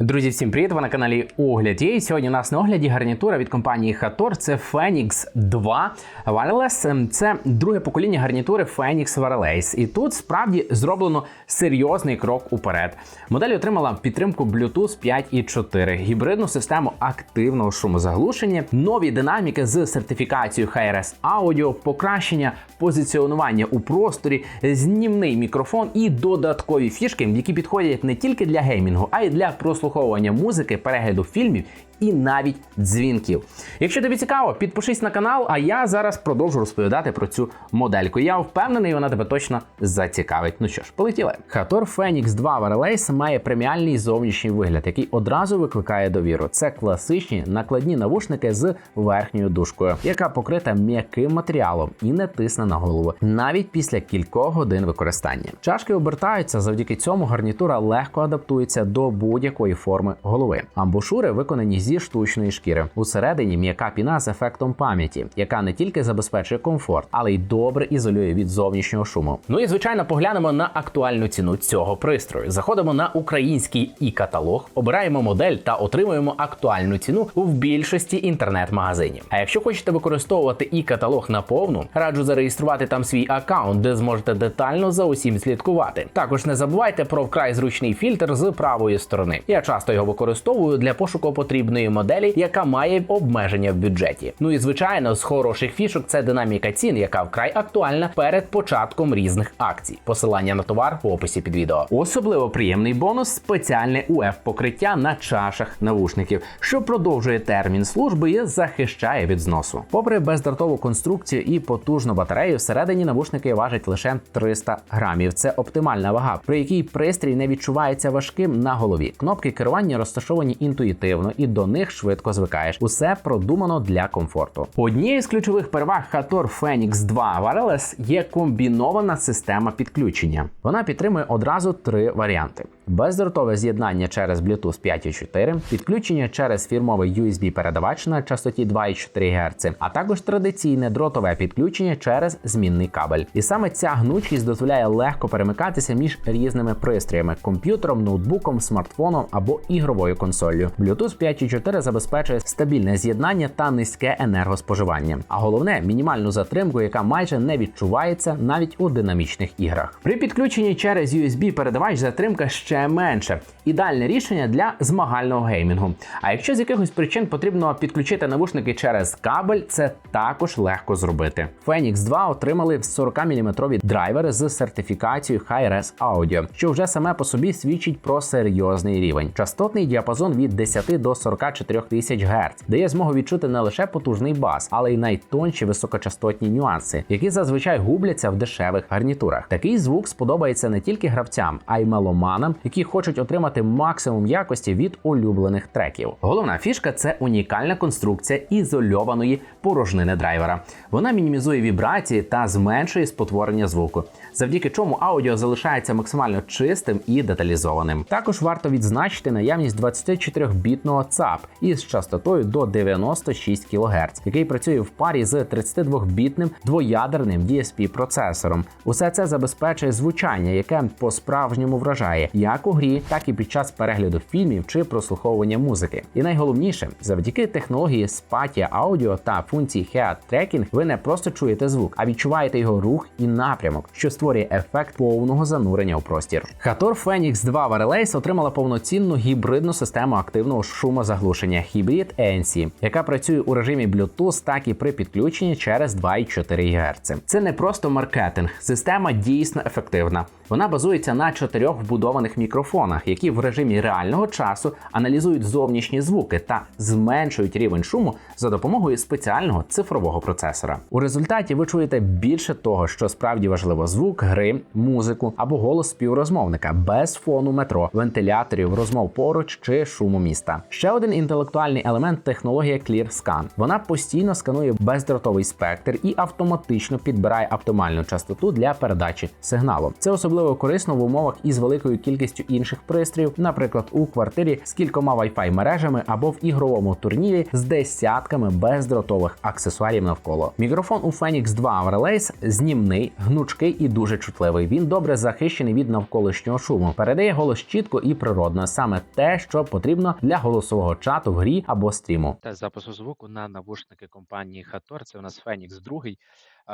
Друзі, всім привіт! Ви на каналі Огляд. І сьогодні у нас на огляді гарнітура від компанії Hator. Це Phoenix 2 Wireless. Ем, Це друге покоління гарнітури Phoenix Wireless. І тут справді зроблено серйозний крок уперед. Модель отримала підтримку Bluetooth 5.4, гібридну систему активного шумозаглушення, нові динаміки з сертифікацією HRS Audio, покращення позиціонування у просторі, знімний мікрофон і додаткові фішки, які підходять не тільки для геймінгу, а й для прослуховування музики, перегляду фільмів і навіть дзвінків. Якщо тобі цікаво, підпишись на канал, а я зараз продовжу розповідати про цю модельку. Я впевнений, вона тебе точно зацікавить. Ну що ж, полетіли. Hator Phoenix 2 Wireless має преміальний зовнішній вигляд, який одразу викликає довіру. Це класичні накладні навушники з верхньою дужкою, яка покрита м'яким матеріалом і не тисне на голову, навіть після кількох годин використання. Чашки обертаються, завдяки цьому гарнітура легко адаптується до будь-якої форми голови. Амбушури виконані зі штучної шкіри. Усередині м'яка піна з ефектом пам'яті, яка не тільки забезпечує комфорт, але й добре ізолює від зовнішнього шуму. Ну і звичайно, поглянемо на актуальну ціну цього пристрою. Заходимо на український і каталог, обираємо модель та отримуємо актуальну ціну в більшості інтернет-магазинів. А якщо хочете використовувати і каталог наповну, раджу зареєструвати там свій аккаунт, де зможете детально за усім слідкувати. Також не забувайте про вкрай зручний фільтр з правої сторони. Часто його використовую для пошуку потрібної моделі, яка має обмеження в бюджеті. Ну і звичайно, з хороших фішок це динаміка цін, яка вкрай актуальна перед початком різних акцій. Посилання на товар в описі під відео. Особливо приємний бонус спеціальне УФ покриття на чашах навушників, що продовжує термін служби і захищає від зносу. Попри бездротову конструкцію і потужну батарею, всередині навушники важать лише 300 грамів. Це оптимальна вага, при якій пристрій не відчувається важким на голові. Кнопки керування розташовані інтуїтивно і до них швидко звикаєш. Усе продумано для комфорту. Однією з ключових переваг Hator Phoenix 2 Wireless є комбінована система підключення. Вона підтримує одразу три варіанти: бездротове з'єднання через Bluetooth 5.4, підключення через фірмовий USB-передавач на частоті 2,4 Гц, а також традиційне дротове підключення через змінний кабель. І саме ця гнучкість дозволяє легко перемикатися між різними пристроями: комп'ютером, ноутбуком, смартфоном або ігровою консоллю. Bluetooth 5.4 забезпечує стабільне з'єднання та низьке енергоспоживання. А головне мінімальну затримку, яка майже не відчувається навіть у динамічних іграх. При підключенні через USB передавач затримка ще менше. Ідеальне рішення для змагального геймінгу. А якщо з якихось причин потрібно підключити навушники через кабель, це також легко зробити. Phoenix 2 отримали 40-мм драйвери з сертифікацією Hi-Res Audio, що вже саме по собі свідчить про серйозний рівень. Частотний діапазон від 10 до 44 тисяч Гц дає змогу відчути не лише потужний бас, але й найтонші високочастотні нюанси, які зазвичай губляться в дешевих гарнітурах. Такий звук сподобається не тільки гравцям, а й меломанам, які хочуть отримати максимум якості від улюблених треків. Головна фішка це унікальна конструкція ізольованої порожнини драйвера. Вона мінімізує вібрації та зменшує спотворення звуку, завдяки чому аудіо залишається максимально чистим і деталізованим. Також варто відзначити наявність 24-бітного ЦАП із частотою до 96 кГц, який працює в парі з 32-бітним двоядерним DSP процесором. Усе це забезпечує звучання, яке по-справжньому вражає як у грі, так і під час перегляду фільмів чи прослуховування музики. І найголовніше, завдяки технології Spatia Audio та функції Head Tracking ви не просто чуєте звук, а відчуваєте його рух і напрямок, що створює ефект повного занурення у простір. Hator Phoenix 2 Wireless отримала повноцінну гібридну систему активного шумозаглушення Hybrid ANC, яка працює у режимі Bluetooth, так і при підключенні через 2,4 ГГц. Це не просто маркетинг, система дійсно ефективна. Вона базується на чотирьох вбудованих мікрофонах, які в режимі реального часу аналізують зовнішні звуки та зменшують рівень шуму за допомогою спеціального цифрового процесора. У результаті ви чуєте більше того, що справді важливо: звук гри, музику або голос співрозмовника без фону метро, вентиляторів, розмов поруч чи шуму міста. Ще один інтелектуальний елемент технологія ClearScan. Вона постійно сканує бездротовий спектр і автоматично підбирає оптимальну частоту для передачі сигналу. Це особливо корисно в умовах із великою кількістю інших пристроїв пристроїв, наприклад, у квартирі з кількома Wi-Fi мережами або в ігровому турнірі з десятками бездротових аксесуарів навколо. Мікрофон у Phoenix 2 Wireless знімний, гнучкий і дуже чутливий. Він добре захищений від навколишнього шуму, передає голос чітко і природно, саме те, що потрібно для голосового чату в грі або стріму. Тест запису звуку на навушники компанії Hator. Це у нас Phoenix 2.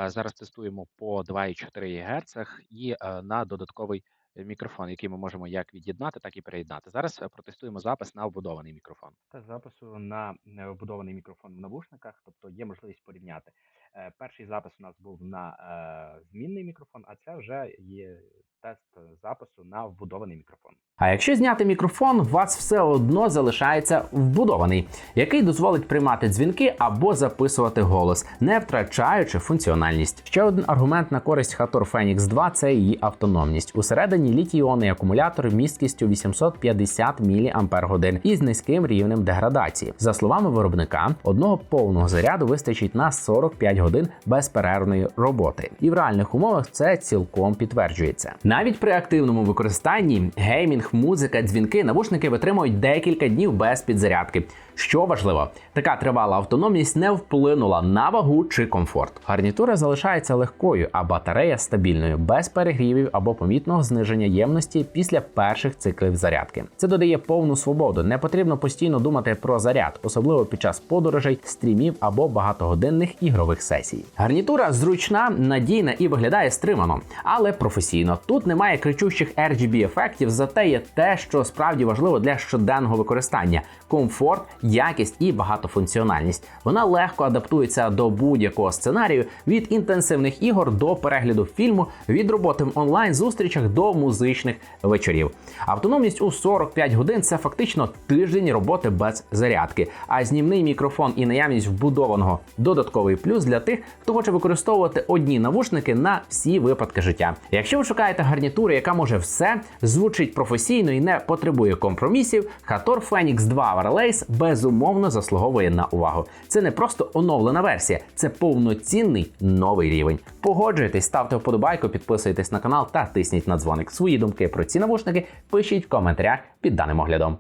Е, Зараз тестуємо по 2,4 Гц і е, на додатковий мікрофон, який ми можемо як від'єднати, так і переєднати. Зараз е, протестуємо запис на вбудований мікрофон. Та запису на е, вбудований мікрофон в навушниках, тобто є можливість порівняти. Е, Перший запис у нас був на е, змінний мікрофон, а це вже є тест запису на вбудований мікрофон. А якщо зняти мікрофон, у вас все одно залишається вбудований, який дозволить приймати дзвінки або записувати голос, не втрачаючи функціональність. Ще один аргумент на користь Hator Phoenix 2 – це її автономність. Усередині літій-іонний акумулятор місткістю 850 мАч із низьким рівнем деградації. За словами виробника, одного повного заряду вистачить на 45 годин безперервної роботи, і в реальних умовах це цілком підтверджується. Навіть при активному використанні геймінг, музика, дзвінки, навушники витримують декілька днів без підзарядки. Що важливо, така тривала автономність не вплинула на вагу чи комфорт. Гарнітура залишається легкою, а батарея стабільною, без перегрівів або помітного зниження ємності після перших циклів зарядки. Це додає повну свободу. Не потрібно постійно думати про заряд, особливо під час подорожей, стрімів або багатогодинних ігрових сесій. Гарнітура зручна, надійна і виглядає стримано, але професійно. Тут немає кричущих RGB ефектів, зате є те, що справді важливо для щоденного використання: комфорт, якість і багатофункціональність. Вона легко адаптується до будь-якого сценарію від інтенсивних ігор до перегляду фільму, від роботи в онлайн зустрічах до музичних вечорів. Автономність у 45 годин це фактично тиждень роботи без зарядки. А знімний мікрофон і наявність вбудованого додатковий плюс для тих, хто хоче використовувати одні навушники на всі випадки життя. Якщо ви шукаєте гарнітуру, яка може все, звучить професійно і не потребує компромісів, Hator Phoenix 2 Wireless безумовно заслуговує на увагу. Це не просто оновлена версія, це повноцінний новий рівень. Погоджуйтесь, ставте вподобайку, підписуйтесь на канал та тисніть на дзвоник. Свої думки про ці навушники пишіть в коментарях під даним оглядом.